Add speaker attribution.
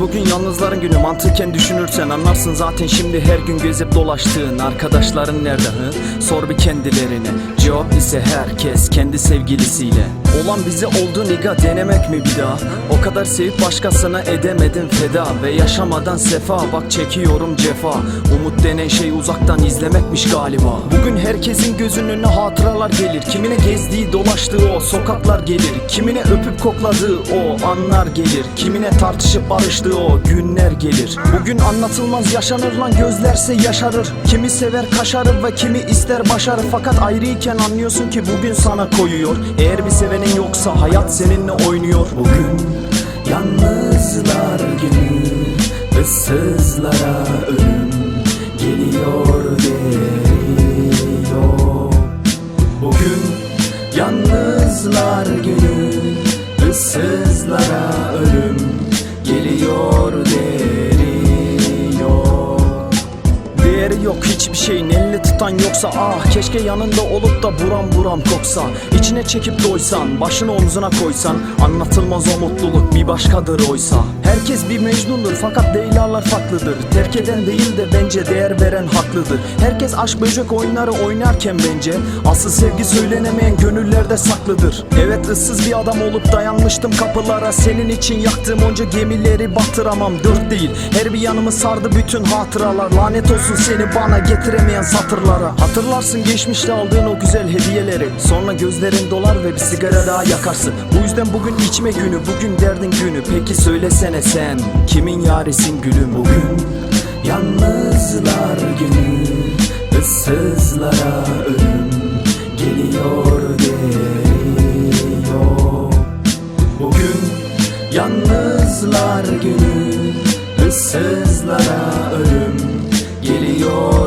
Speaker 1: bugün yalnızların günü. Mantıken düşünürsen anlarsın zaten şimdi her gün gezip dolaştığın arkadaşların nerede hı? Sor bir kendilerine. Cevap ise herkes kendi sevgilisiyle. Olan bize oldu niga denemek mi bir daha? O kadar sevip başkasına edemedim feda Ve yaşamadan sefa. Bak çekiyorum cefa. Umut denen şey uzaktan izlemekmiş galiba. Bugün herkesin gözünün önüne hatıralar gelir. Kimine gezdiği dolaştığı o sokaklar gelir. Kimine öpüp kokladığı o anlar gelir. Kimine tartışıp barıştığı o günler gelir. Bugün anlatılmaz yaşanır lan gözlerse yaşarır. Kimi sever kaşarır ve kimi ister başarır. Fakat ayrıyken anlıyorsun ki bugün sana koyuyor. Eğer bir sevenin yoksa hayat seninle oynuyor. Bugün yalnızlar günü ıssızlara ölüm geliyor diyor Bugün yalnızlar günü ıssızlara ölüm geliyor deriyor Değeri yok hiçbir şeyin elini tutan yoksa. Ah keşke yanında olup da buram buram koksa. İçine çekip doysan başını omzuna koysan. Anlatılmaz o mutluluk bir başkadır oysa. Herkes bir mecnundur fakat Leyla'lar farklıdır. Terk eden değil de bence değer veren haklıdır. Herkes aşk böcek oyunları oynarken bence Asıl sevgi söylenemeyen gönüllerde saklıdır. Evet ıssız bir adam olup dayanmıştım kapılara. Senin için yaktığım onca gemileri batıramam Dört değil her bir yanımı sardı bütün hatıralar. Lanet olsun seni bana getiremeyen satırlara. Hatırlarsın geçmişte aldığın o güzel hediyeleri. Sonra gözlerin dolar ve bir sigara daha yakarsın. Bu yüzden bugün içme günü bugün derdin günü. Peki söylesene sen kimin yarisin gülüm Bugün? Yalnızlar günü ıssızlara ölüm geliyor diyor Bugün yalnızlar günü ıssızlara ölüm geliyor